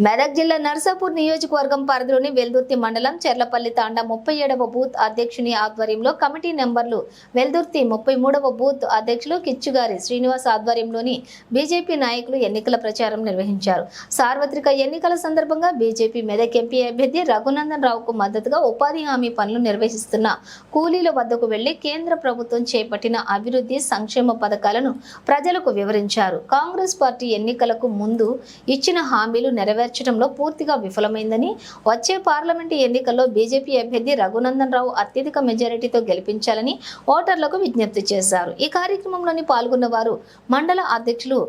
మెదక్ జిల్లా నర్సాపూర్ నియోజకవర్గం పరిధిలోని వెల్దుర్తి మండలం చెర్లపల్లి తాండా ముప్పై ఏడవ బూత్ అధ్యక్షుని ఆధ్వర్యంలో కమిటీ నెంబర్లు వెల్దుర్తి ముప్పై మూడవ బూత్ అధ్యక్షులు కిచ్చుగారి శ్రీనివాస్ ఆధ్వర్యంలోని బీజేపీ నాయకులు ఎన్నికల ప్రచారం నిర్వహించారు. సార్వత్రిక ఎన్నికల సందర్భంగా బీజేపీ మెదక్ ఎంపీ అభ్యర్థి రఘునందన్ రావుకు మద్దతుగా ఉపాధి హామీ పనులు నిర్వహిస్తున్న కూలీల వద్దకు వెళ్ళి కేంద్ర ప్రభుత్వం చేపట్టిన అభివృద్ధి సంక్షేమ పథకాలను ప్రజలకు వివరించారు. కాంగ్రెస్ పార్టీ ఎన్నికలకు ముందు ఇచ్చిన హామీలు నెరవేర్చడంలో పూర్తిగా విఫలమైందని వచ్చే పార్లమెంటు ఎన్నికల్లో బీజేపీ అభ్యర్థి రఘునందన్ రావు అత్యధిక మెజారిటీతో గెలిపించాలని ఓటర్లకు విజ్ఞప్తి చేశారు. ఈ కార్యక్రమంలోని పాల్గొన్న వారు మండల అధ్యక్షులు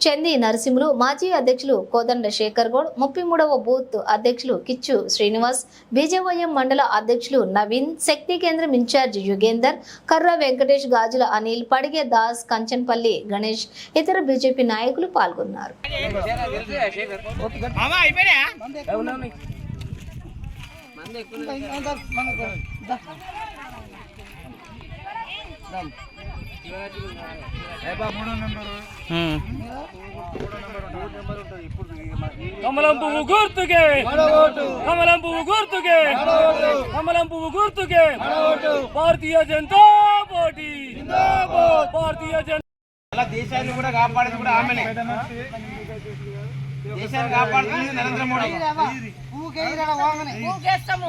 చంది నరసింహులు మాజీ అధ్యక్షులు కోదండ శేఖర్ గౌడ్ ముప్పై మూడవ బూత్ అధ్యక్షులు కిచ్చు శ్రీనివాస్ బీజేవైఎం మండల అధ్యక్షులు నవీన్ శక్తి కేంద్రం ఇన్ఛార్జ్ యుగేందర్ కర్ర వెంకటేష్ గాజుల అనిల్ పడిగే దాస్ కంచన్పల్లి గణేష్ ఇతర బీజేపీ నాయకులు పాల్గొన్నారు. మామా కమలం పువ్వు గుర్తుకే కమలం పువ్వు గుర్తుకే కమలం పువ్వు గుర్తుకే భారతీయ జనతా పార్టీ భారతీయ జనతా అలా దేశాన్ని కూడా కాపాడేది కూడా ఆమెనే దేశాన్ని కాపాడుతుంది నరేంద్ర మోడీ ఊకేస్తాము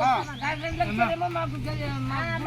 రెండు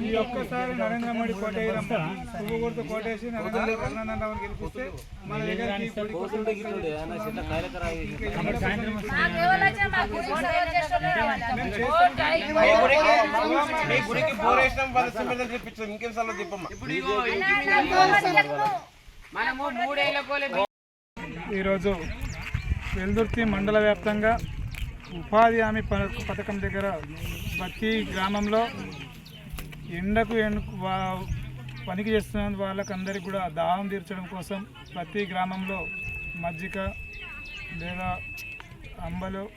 ఈ ఒక్కసారి నరేంద్ర మోడీ కోటేయరమ్మ పువ్వు గుర్తు కోటేసి నరేంద్ర గెలిపిస్తే మన గుడికి మీ గుడికి బోరేశ్వరం వాళ్ళ సిమెంట్ తెప్పించాం ఇంకేం సార్లు తిప్పమ్మా ఈరోజు వెల్దుర్తి మండల వ్యాప్తంగా ఉపాధి హామీ ప- పథకం దగ్గర ప్రతి గ్రామంలో ఎండకు ఎండకు వా- పనికి చేస్తున్న వాళ్ళకందరికీ కూడా దాహం తీర్చడం కోసం ప్రతి గ్రామంలో మజ్జిగ లేదా అంబలు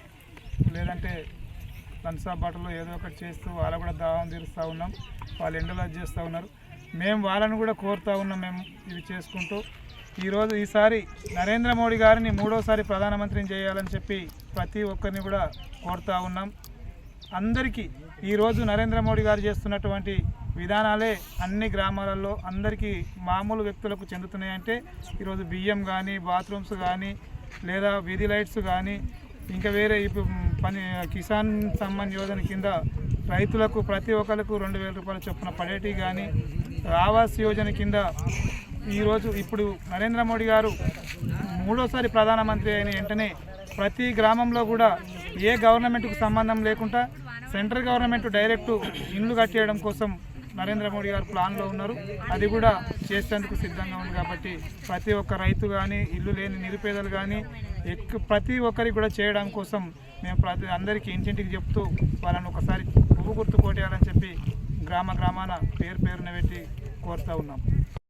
లేదంటే లంచా బాటలు ఏదో ఒకటి చేస్తూ వాళ్ళ కూడా దాహం తీరుస్తూ ఉన్నాం. వాళ్ళు ఎండలో అది చేస్తూ ఉన్నారు. మేము వాళ్ళని కూడా కోరుతూ ఉన్నాం మేము ఇవి చేసుకుంటూ. ఈరోజు ఈసారి నరేంద్ర మోడీ గారిని మూడోసారి ప్రధానమంత్రిని చేయాలని చెప్పి ప్రతి ఒక్కరిని కూడా కోరుతూ ఉన్నాం. అందరికీ ఈరోజు నరేంద్ర మోడీ గారు చేస్తున్నటువంటి విధానాలే అన్ని గ్రామాలలో అందరికీ మామూలు వ్యక్తులకు చెందుతున్నాయంటే ఈరోజు బియ్యం కానీ బాత్రూమ్స్ కానీ లేదా వీధి లైట్స్ కానీ ఇంకా వేరే ఇప్పుడు పని కిసాన్ సమ్మాన్ యోజన కింద రైతులకు ప్రతి ఒక్కరికి రెండు వేల రూపాయల చొప్పున పడేటి కానీ ఆవాస్ యోజన కింద ఈరోజు ఇప్పుడు నరేంద్ర మోడీ గారు మూడోసారి ప్రధానమంత్రి అయిన వెంటనే ప్రతి గ్రామంలో కూడా ఏ గవర్నమెంట్కు సంబంధం లేకుండా సెంట్రల్ గవర్నమెంట్ డైరెక్ట్ ఇండ్లు కట్టేయడం కోసం నరేంద్ర మోడీ గారు ప్లాన్లో ఉన్నారు. అది కూడా చేసేందుకు సిద్ధంగా ఉంది కాబట్టి ప్రతి ఒక్క రైతు కానీ ఇల్లు లేని నిరుపేదలు కానీ ఎక్కువ ప్రతి ఒక్కరికి కూడా చేయడం కోసం మేము ప్రతి అందరికీ ఇంటింటికి చెప్తూ వాళ్ళని ఒకసారి పువ్వు గుర్తు కొట్టేయాలని చెప్పి గ్రామ గ్రామాన పేరు పేరున పెట్టి కోరుతూ ఉన్నాం.